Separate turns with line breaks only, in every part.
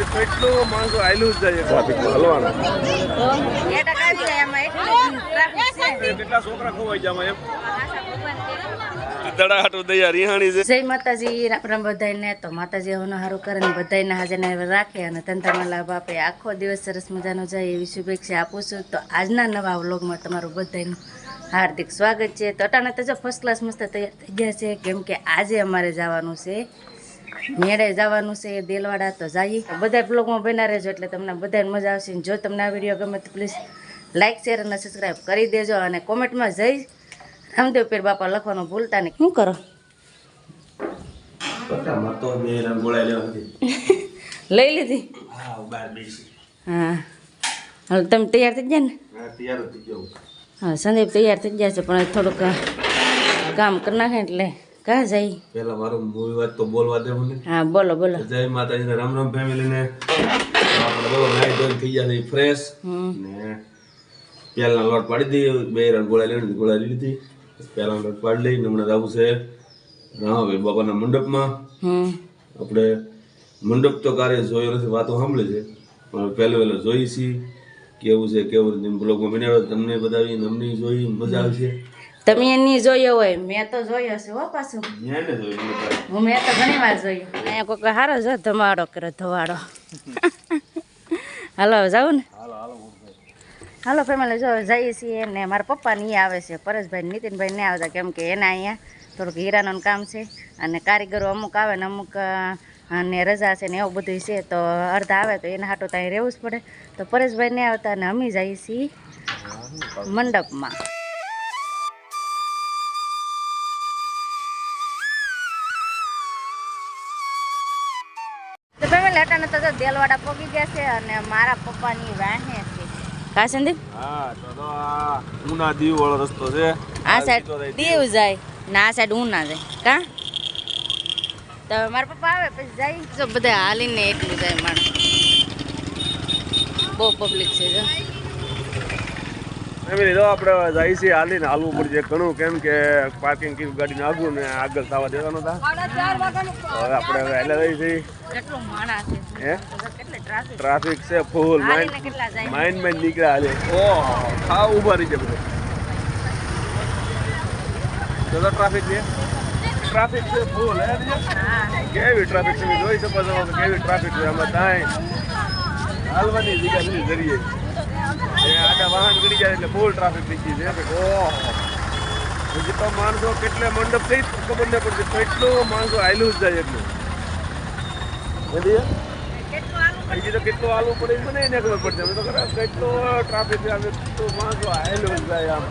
પછી કેટલું માણસો આયલું જ જાય ટ્રાફિકમાં હલવાનું.
એ ટકા આવી જાય એમાં એટલું ટ્રાફિક છે.
કેટલા છોકરા ખોવાઈ જાય એમ દડાહાટું દયા રિહાણી છે.
જય માતાજી રામ રામ બધાને તો માતાજી હોનો હારું કરે ને બધાને હાજર રાખે અને ધંધામાં લાભ આપે. આખો દિવસ સરસ મજાનો જાય એવી શુભેચ્છા આપું છું. તો આજના નવા વ્લોગમાં તમારું બધાનું હાર્દિક સ્વાગત છે. તો અટાણે તો જો ફર્સ્ટ ક્લાસ મસ્ત તૈયાર થઈ ગયા છે. કેમ કે આજે અમારે જવાનું છે મેળે જવાનું છે દેલવાડા તો જઈએ. બધા બ્લોગમાં બના રહેજો એટલે તમને બધાને મજા આવશે. જો તમને આ વીડિયો ગમે તો પ્લીઝ લાઇક શેર અને સબસ્ક્રાઈબ કરી દેજો અને કોમેન્ટમાં જઈ રામદેવ પીર બાપા લખવાનું ભૂલતા નહીં. શું કરો? લઈ લીધી?
હા બાર
હા. તમે તૈયાર થઈ ગયા ને?
હા
સંદીપ તૈયાર થઈ ગયા છે પણ થોડુંક કામ કરી નાખે એટલે કાં જઈ?
પેલા મારું મૂવી વાત તો બોલવા દે મને.
હા બોલો બોલો.
જય માતાજી રામ રામ ફેમિલી ને. આપણે બહુ નાઈ ધોઈને થઈ ગયા ફ્રેશ ને પેલા લોટ પાડી દી બે રંગોળા લેણી ગોળા લીધી પેલા લોટ પાડી લઈ હમણાં જવું છે રામાભાઈ બાપાના મંડપમાં.
હમ.
આપણે મંડપ તો કાર્ય જોયો નથી વાતો સાંભળે છે. પણ પહેલો વહેલો જોઈ છી કેવું છે કેવું બ્લોગમાં બનાવ્યો તમને બતાવી અમને જોઈ મજા આવશે.
તમે એની જોયો હોય મેં તો જોયો છે હો પાછું. હું મેં તો ઘણી વાર જોયું. અહીંયા કોઈક હારો જો ધમાડો કરે ધવાડો હાલો જાઉં ને? હાલો ફેમિલી જો જઈએ છીએ ને મારા પપ્પા ને આવે છે પરેશભાઈ નીતિનભાઈ ને આવતા કેમ કે એના અહીંયા થોડુંક હીરાનું કામ છે. અને કારીગરો અમુક આવે ને અમુક અને રજા છે ને એવું બધું છે તો અડધા આવે તો એના હાટું ત્યાં રહેવું જ પડે. તો પરેશભાઈ ને આવતા અને અમે જઈએ છીએ મંડપમાં. તો ફેમિલી અટાણે તો દેલવાડા પગી ગયા છે અને મારા પપ્પાની વાહે છે. કા સંદીપ?
હા તો તો આ ઉના દીવ વાળો રસ્તો છે.
આ સાઈડ દીવ જાય. ને આ સાઈડ ઉના જાય. કા? તો મારા પપ્પા આવે પછી જાય. જો બધા હાલીને એટલું જાય માણસ. બહુ પબ્લિક છે જો.
ફેમિલી જો આપણે જાય છે હાલીને હાલવું પડશે. ઘણું કેમ કે પાર્કિંગ કીધું ગાડીને આગું ને આગળ થવા દેવાનું હતા હવે આપણે હવે હાલ્યા જઈએ છીએ.
ટ્રાફિક
છે? ફૂલ માઇન્ડ માઇન્ડ માઇન્ડ નીકળ્યા હાલે. ઓહ હા ઊભા રહી છે બધા. તો ટ્રાફિક છે? ટ્રાફિક છે ફૂલ હે કેવી ટ્રાફિક છે? જોઈ શકો છો કેવી ટ્રાફિક છે આમાં. તાય. હાલવાની જગ્યા નથી જરીએ આડા વાહન ગડી જાય એટલે ફૂલ ટ્રાફિક થઈ ગઈ છે હજી તો માણસો કેટલે મંડપ થઈ ખબર ન પડતી કેટલું માણસો આયલું જ જાય એટલું. બધી
કેટલું આલું
હજી તો કેટલું હાલવું પડે મને એને ખબર પડશે અમે તો ખરા કેટલો ટ્રાફિક તો માણસો આયલું જ જાય આમ.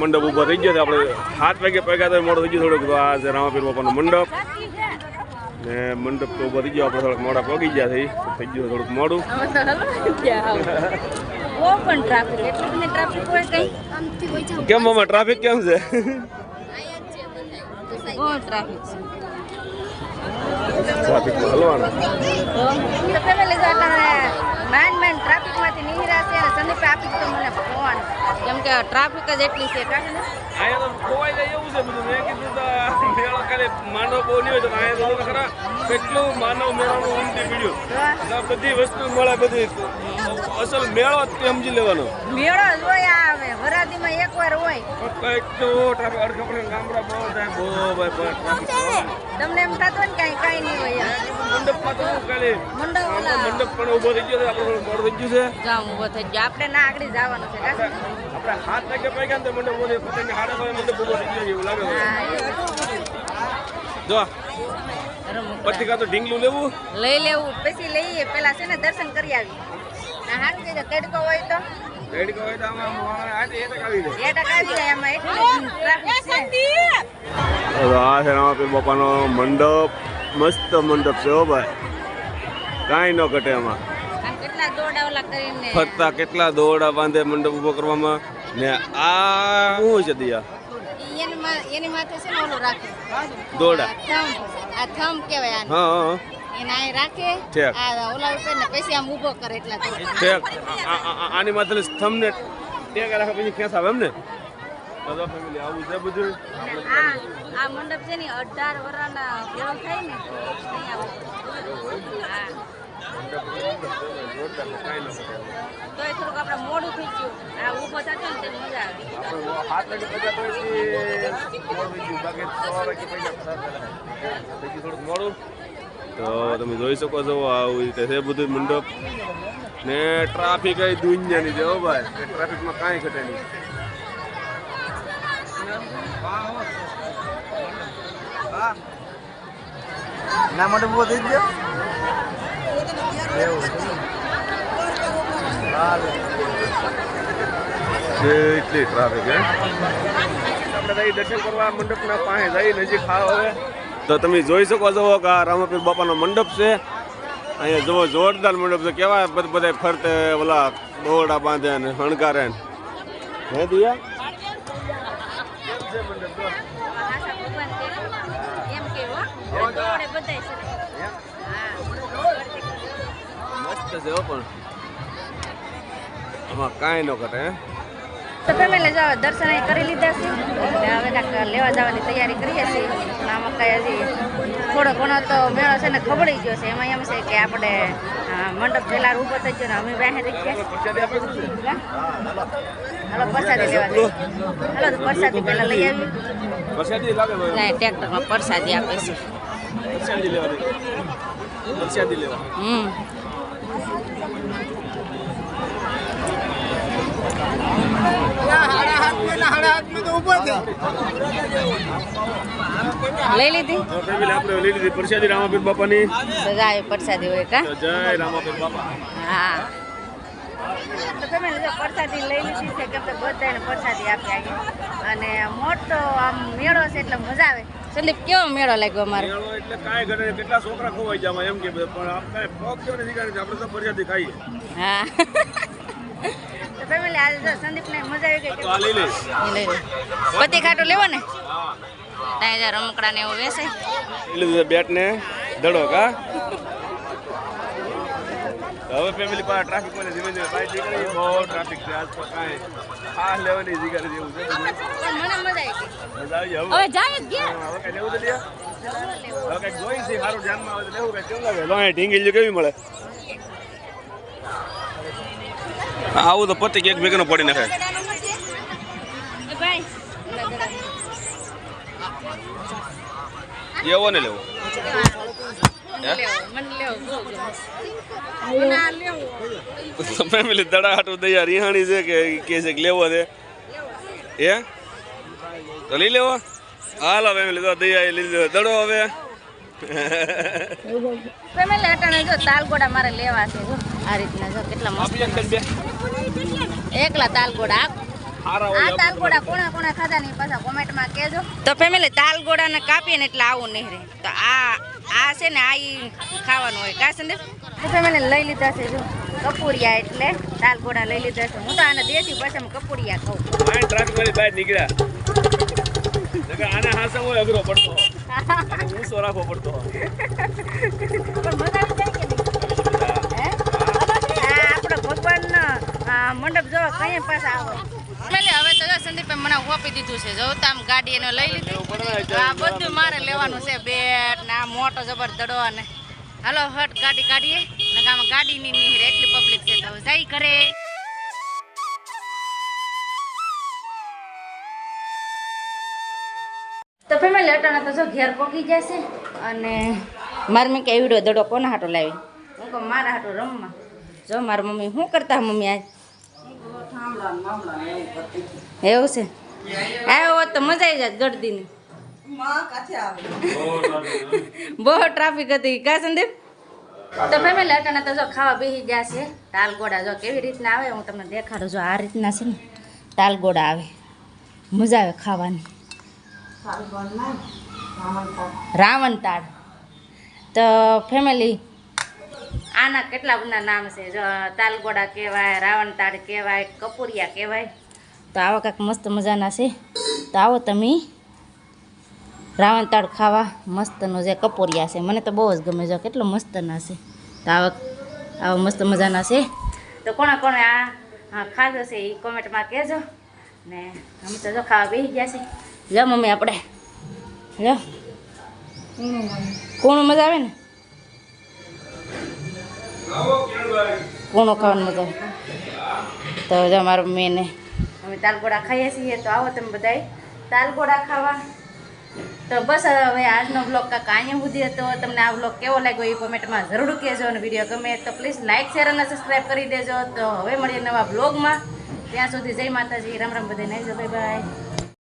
મંડપ ઊભો થઈ ગયો છે આપણે સાત વાગે પગ્યા તો મોડો થઈ ગયો થોડોક. આ છે રામાપીર બાપાનો મંડપ. ને મંડપ તો ઊભો થઈ ગયો આપણે થોડાક મોડા પગી ગયા થઈ. થઈ ગયું થોડુંક મોડું.
બહુ પણ ટ્રાફિક એટલે બધી ટ્રાફિક હોય કઈ?
કેમ મામા ટ્રાફિક કેમ છે?
બહુ ટ્રાફિક છે.
ટ્રાફિક હલવાનો.
તો ફેમિલી જો મેન મેન ટ્રાફિક ટ્રાફિકમાંથી નીકળ્યા છે અને સંદીપ ટ્રાફિક તો મને ફોન કેમ કે ટ્રાફિક જ એટલી છે કાંઈ ને
અહીંયા તો ખોવાઈ જાય એવું છે બધું. મેં કીધું તો મેળો ખાલી માનવ બહુ નહીં હોય તો આયા તો ખરા. કેટલું માનવ મેળાનું ઉમટી પડ્યું બધી વસ્તુ મળે બધી. અસલ મેળો સમજી લેવાનો?
મેળો જ હોય આવે વરાદીમાં એકવાર હોય.
કંઈક તો ટ્રાફિક અડખપડે ગામડા બહુ થાય બહુ ભાઈ ટ્રાફિક
તમને એમ થતું ને કઈ કઈ નહીં હોય.
મંડપમાં તો શું ખાલી?
મંડપ
મંડપ પણ ઊભો થઈ ગયો છે આપણે થોડું થઈ ગયો છે.
જામ ઊભો થઈ ગયો. આપણે ના આગળ જવાનું છે
આપણે હાથ લાગે પડી ગયા તો મંડપ ઊભો પતંગ હાડે તો મંડપ ઊભો થઈ ગયો એવું લાગે જો પછી કાં તો ઢીંગલું લેવું.
લઈ લેવું. પછી લઈએ. પેલા છે ને દર્શન કરી આવી તડકો હોય તો.
રેડી હોય તો આમાં આજે એ તક આવી જાય.
એ ટકા આવી જાય એમાં એટલું ટ્રાફિક છે.
આ છે રામાપીર બાપાનો મંડપ. મસ્ત મંડપ છે હો ભાઈ. કાંઈ ન ઘટે એમાં
આમ કેટલા દોડા ઓલા કરીને.
ફરતા કેટલા દોરડા બાંધે મંડપ ઊભો કરવામાં. ને આ શું છે દિયા?
એની માં- એની માથે છે ને ઓલું રાખે.
દોરડા.
આ થંભ. કહેવાય
હા હા.
એને અહીં રાખે. આ ને પછી આમ ઊભો કરે એટલા દોડા
ઠેક. આ- આ- આ- આની માથે સ્તંભને ટેક રાખે પછી ક્યાં આવે એમ ને બધા ફેમિલી આવું છે બધું.
આ આ મંડપ છે ને અઢાર વર્ષના ભેળો થાય ને થોડુંક આપણે મોડું થઈ ગયું. આ ઊભો થતો ને મજા આવે.
મોડું થઈ ગયું. બાકી વાગે. પછી થોડુંક મોડું. તો તમે જોઈ શકો છો આવું રીતે છે બધું મંડપ. ને ટ્રાફિક એ દુનિયાની છે હો ભાઈ. ટ્રાફિકમાં કાંઈ ઘટે નહીં.
ના માટે બહુ થઈ ગયો?
એટલી ટ્રાફિક હે? આપણે દર્શન કરવા મંડપના પાસે જઈ નજીક ખાવ હવે. તો તમે જોઈ શકો છો કે આ રામાપીર બાપાનો મંડપ છે. અહીંયા જુઓ, જોરદાર મંડપ છે. કેવા બધા ફરતે ઓલા દોરડા બાંધે ને શણગારે ને. હે દિયા? મસ્ત પણ. આમાં કાંઈ ન ઘટે, હે.
તો દર્શન કરી લીધા છે. લેવા જવાની તૈયારી કરીએ છીએ. આમાં હજી. થોડો ઘણો તો મેળો છે ને ખબડી ગયો છે. એમાં એમ છે કે આપણે મંડપ પહેલા ઊભો થઈ ગયો ને અમે
ને?
હાલો પ્રસાદી લેવા હાલો તો પ્રસાદી પહેલાં લઈ આવી
પ્રસાદી લાગે
ના ટ્રેક્ટરમાં પ્રસાદી આપે છે.
લેવા
હમ લઈ લીધી?
તો family આપણે લઈ લીધી પ્રસાદી રામાપીર બાપાની.
તો પ્રસાદી હોય કા?
તો જય રામાપીર બાપા.
હા. તમે જો પ્રસાદી લઈ લીધી છે કેમ કે બધાને પ્રસાદી આપી આવી અને મોટો આમ મેળો છે એટલે મજા આવે. સંદીપ કેવો મેળો લાગ્યો અમારો?
મેળો એટલે કાંઈ કેટલા છોકરા ખોવાઈ જાય એમ કે પણ આપણે પગ કેવો નથી આપણે તો પ્રસાદી ખાઈએ.
હા. તો ફેમિલી આજે જો સંદીપને મજા આવી ગઈ.
તો લઈ
લઈ પતિ ખાટું લેવો ને? ત્યાં જ્યાં રમકડા ને એવું
લઈ લીધું બેટ ને દડો કા? હવે ફેમિલી પાસે ટ્રાફિકમાં ધીમે ધીમે બાઈક નીકળી બહુ ટ્રાફિક છે આજ પર કાંઈ ખાસ લેવાની જીગર જેવું છે.
મને મજા આવી
મજા આવી હવે?
જાય જ ગયા.
હવે કઈ લેવું તો લે હવે કઈ જોઈ છે સારું ધ્યાનમાં આવે તો લેવું કઈ કેવું લાગે? લોહી ઢીંગી કેવી મળે? આવું તો પતિ એક ભેગનો પડી નાખે.
એ
એવો ને લેવો?
લેવો લેવો. લેવો.
ફેમિલી દડા હાટું દયા રિહાણી છે કે કે છે કે લેવો છે? એ તો લઈ લેવો. હાલો ફેમિલી તો દયા એ લીધો દડો હવે.
ફેમિલી અટાણે જો તાલગોડા મારે લેવા છે. જો આ રીતના જો કેટલા મસ્ત એકલા તાલગોડા આ આ તાલગોડા કોણા કોણા ખાધા નહીં પાછા કોમેન્ટમાં કહેજો. તો ફેમિલી તાલગોડાને કાપીએ ને એટલે આવું નહીં રહે. તો આ આ છે ને આ ઈ ખાવાનું હોય. કા સંદેપ? તો ફેમિલી લઈ લીધા છે જો. કપૂરિયા એટલે તાલગોડા લઈ લીધા છે. હું તો આને દેશી ભાષામાં કપૂરિયા ખાઉં
માઇન્ડ ટ્રાફિક વાળી બહાર નીકળ્યા. આને હાસા હોય અઘરો પડતો. હું ઊંચો રાખવો પડતો
પણ મજા આવી જાય કે નહીં હે? આ આપણો ભગવાનનો આ મંડપ જો કઈ પાછા આવો. એટલે હવે તો સંદીપ મને ઓપી દીધું છે. જો આમ ગાડી એને લઈ લીધી. આ બધું મારે લેવાનું છે. બેટ ને આ મોટો જબર દડો અને હાલો હટ ગાડી કાઢીએ. ને આમાં ગાડી ની નહીં એટલી પબ્લિક છે તો જઈ કરે તો ફેમિલી અટાણા તો જો ઘેર પોકી જશે અને મારે મેં કે એવડો દડો કોના હાટો લાવી? હું કહું મારા હાટો રમવા. જો મારા મમ્મી શું કરતા મમ્મી આજ? એવું છે? આવ્યો તો મજા આવી જાય ગળદીની બહુ ટ્રાફિક હતી. કા સંદીપ? તો ફેમિલી અટાણા તો જો ખાવા બેસી ગયા છે. તાલગોડા જો કેવી રીતના આવે હું તમને દેખાડું જો આ રીતના છે ને તાલગોડા આવે. મજા આવે ખાવાની. રાવણ તાળ તો ફેમિલી આના કેટલા બધા નામ છે? જો તાલગોડા કહેવાય રાવણતાળ કહેવાય કપૂરિયા કહેવાય. તો આવા કાંઈક મસ્ત મજાના છે. તો આવો તમે રાવણ તાળ ખાવા મસ્તનો જે કપૂરિયા છે. મને તો બહુ જ ગમે છે. કેટલો મસ્તના છે. તો આવા આવા મસ્ત મજાના છે. તો કોણે કોણે આ આ ખાધો છે એ કોમેન્ટમાં કહેજો. ને અમે તો જો ખાવા બેસી ગયા છે જો મમ્મી આપણે. જો કોણ મજા આવે ને? પૂણું ખાવાનું મજા તો જો અમારા મમ્મીને અમે તાલગોડા ખાઈએ છીએ, તો આવો તમે બધાય. તાલગોડા ખાવા. તો બસ હવે આજનો બ્લોગ કાંક અહીંયા સુધી હતો. તમને આ બ્લોગ કેવો લાગ્યો એ કોમેન્ટમાં જરૂર કહેજો અને વીડિયો ગમે તો પ્લીઝ લાઇક શેર અને સબસ્ક્રાઈબ કરી દેજો. તો હવે મળીએ નવા બ્લોગમાં ત્યાં સુધી જય માતાજી. રામ રામ બધાને બાય બાય